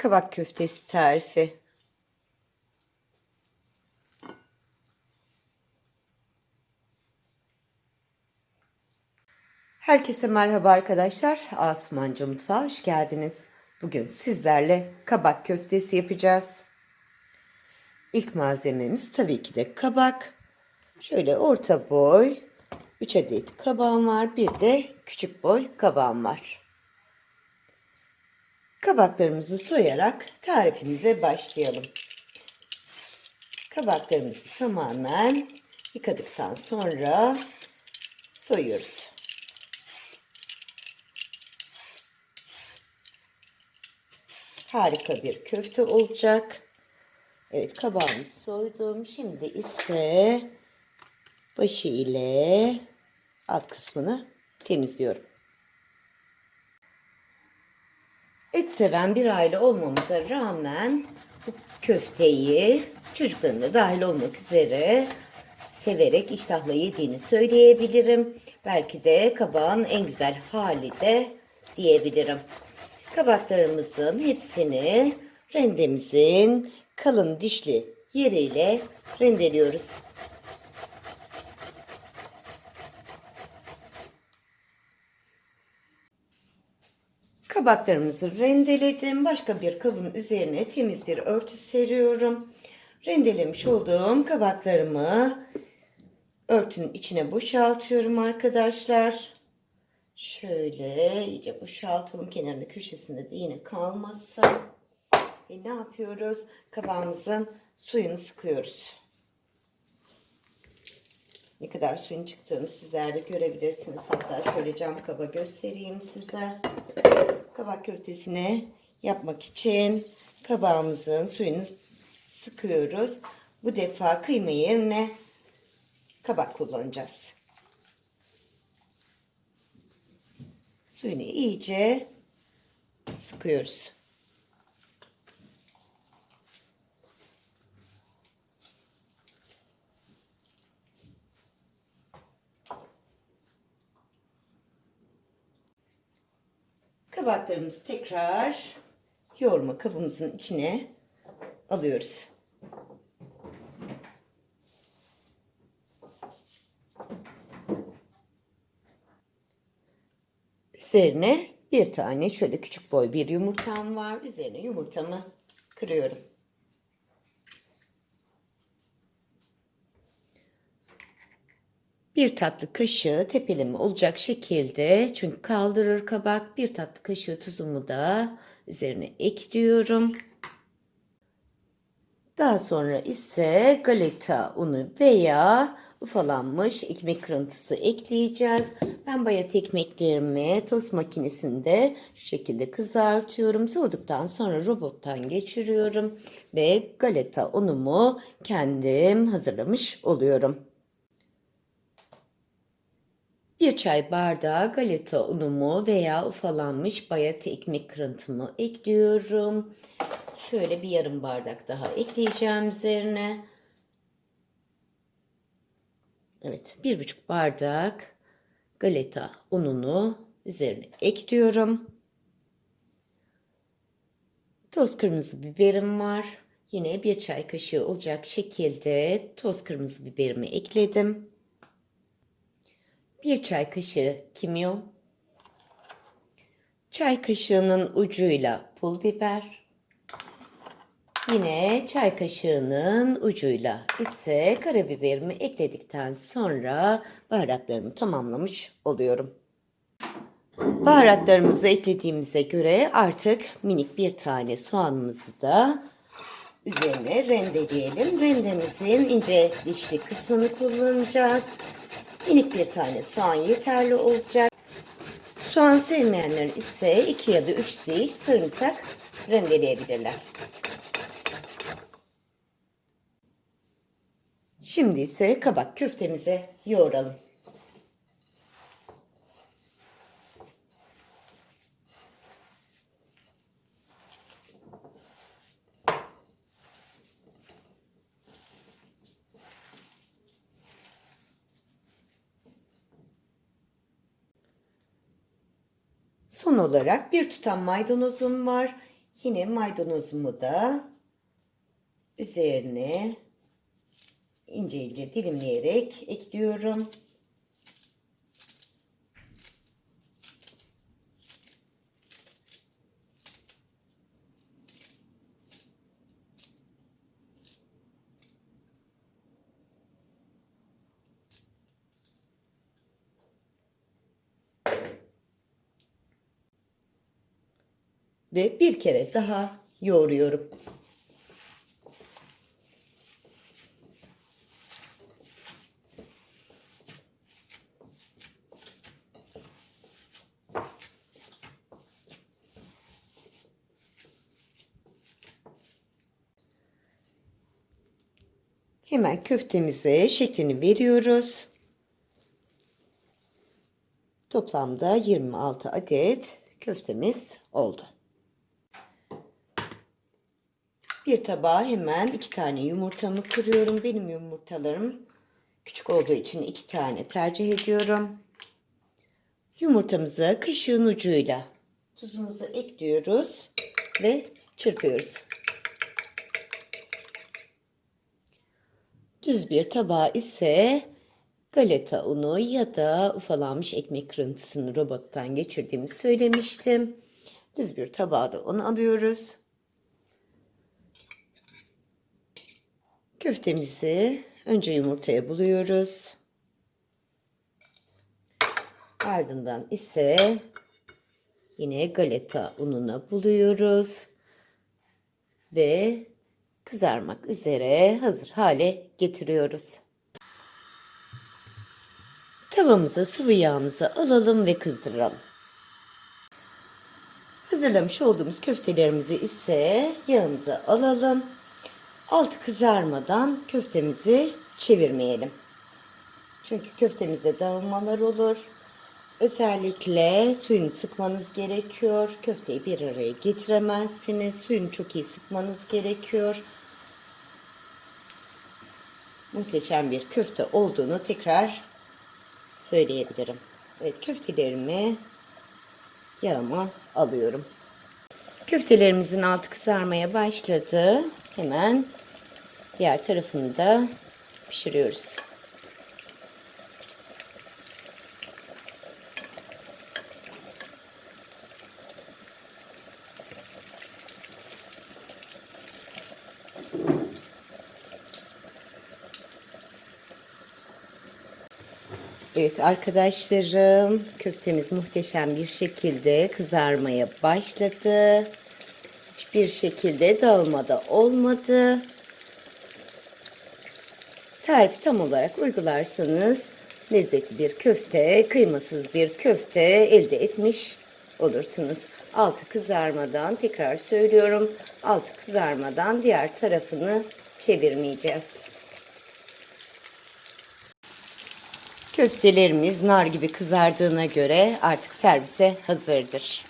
kabak köftesi tarifi. Herkese merhaba arkadaşlar. Asumanca Mutfağı hoş geldiniz. Bugün sizlerle kabak köftesi yapacağız. İlk malzememiz tabii ki de kabak. Şöyle orta boy 3 adet kabağım var. Bir de küçük boy kabağım var. Kabaklarımızı soyarak tarifimize başlayalım. Kabaklarımızı tamamen yıkadıktan sonra soyuyoruz. Harika bir köfte olacak. Evet kabağımı soydum. Şimdi ise başı ile alt kısmını temizliyorum. Seven bir aile olmamıza rağmen bu köfteyi çocukların da dahil olmak üzere severek iştahla yediğini söyleyebilirim. Belki de kabağın en güzel hali de diyebilirim. Kabaklarımızın hepsini rendemizin kalın dişli yeriyle rendeliyoruz. Kabaklarımızı rendeledim. Başka bir kabın üzerine temiz bir örtü seriyorum. Rendelemiş olduğum kabaklarımı örtünün içine boşaltıyorum arkadaşlar. Şöyle iyice boşaltalım. Kenarında köşesinde de yine kalmasın. Ve ne yapıyoruz? Kabağımızın suyunu sıkıyoruz. Ne kadar suyun çıktığını sizler de görebilirsiniz. Hatta şöyle cam kaba göstereyim size. Kabak köftesini yapmak için kabağımızın suyunu sıkıyoruz. Bu defa kıyma yerine kabak kullanacağız. Suyunu iyice sıkıyoruz. Kabaklarımızı tekrar yoğurma kabımızın içine alıyoruz. Üzerine bir tane şöyle küçük boy bir yumurtam var. Üzerine yumurtamı kırıyorum. Bir tatlı kaşığı tepeleme olacak şekilde çünkü kaldırır kabak. Bir tatlı kaşığı tuzumu da üzerine ekliyorum. Daha sonra ise galeta unu veya ufalanmış ekmek kırıntısı ekleyeceğiz. Ben bayat ekmeklerimi tost makinesinde şu şekilde kızartıyorum. Soğuduktan sonra robottan geçiriyorum ve galeta unumu kendim hazırlamış oluyorum. Bir çay bardağı galeta unumu veya ufalanmış bayat ekmek kırıntımı ekliyorum. Şöyle bir yarım bardak daha ekleyeceğim üzerine. Evet, bir buçuk bardak galeta ununu üzerine ekliyorum. Toz kırmızı biberim var. Yine bir çay kaşığı olacak şekilde toz kırmızı biberimi ekledim. Bir çay kaşığı kimyon. Çay kaşığının ucuyla pul biber. Yine çay kaşığının ucuyla ise karabiberimi ekledikten sonra baharatlarımı tamamlamış oluyorum. Baharatlarımızı eklediğimize göre artık minik bir tane soğanımızı da üzerine rendeleyelim. Rendemizin ince dişli kısmını kullanacağız. Minik bir tane soğan yeterli olacak. Soğan sevmeyenler ise 2 ya da 3 diş sarımsak rendeleyebilirler. Şimdi ise kabak köftemize yoğuralım. Son olarak bir tutam maydanozum var. Yine maydanozumu da üzerine ince ince dilimleyerek ekliyorum. Ve bir kere daha yoğuruyorum. Hemen köftemize şeklini veriyoruz. Toplamda 26 adet köftemiz oldu. Bir tabağa hemen iki tane yumurtamı kırıyorum. Benim yumurtalarım küçük olduğu için iki tane tercih ediyorum. Yumurtamızı kaşığın ucuyla tuzumuzu ekliyoruz ve çırpıyoruz. Düz bir tabağa ise galeta unu ya da ufalanmış ekmek kırıntısını robottan geçirdiğimi söylemiştim. Düz bir tabağa da onu alıyoruz. Köftemizi önce yumurtaya buluyoruz. Ardından ise yine galeta ununa buluyoruz. Ve kızarmak üzere hazır hale getiriyoruz. Tavamıza sıvı yağımızı alalım ve kızdıralım. Hazırlamış olduğumuz köftelerimizi ise yağımıza alalım. Altı kızarmadan köftemizi çevirmeyelim. Çünkü köftemizde dağılmalar olur. Özellikle suyunu sıkmanız gerekiyor. Köfteyi bir araya getiremezsiniz. Suyunu çok iyi sıkmanız gerekiyor. Muhteşem bir köfte olduğunu tekrar söyleyebilirim. Evet köftelerimi yağıma alıyorum. Köftelerimizin altı kızarmaya başladı. Hemen diğer tarafını da pişiriyoruz. Evet arkadaşlarım köftemiz muhteşem bir şekilde kızarmaya başladı. Hiçbir şekilde dağılmada olmadı. Tarifi tam olarak uygularsanız lezzetli bir köfte, kıymasız bir köfte elde etmiş olursunuz. Altı kızarmadan tekrar söylüyorum. Altı kızarmadan diğer tarafını çevirmeyeceğiz. Köftelerimiz nar gibi kızardığına göre artık servise hazırdır.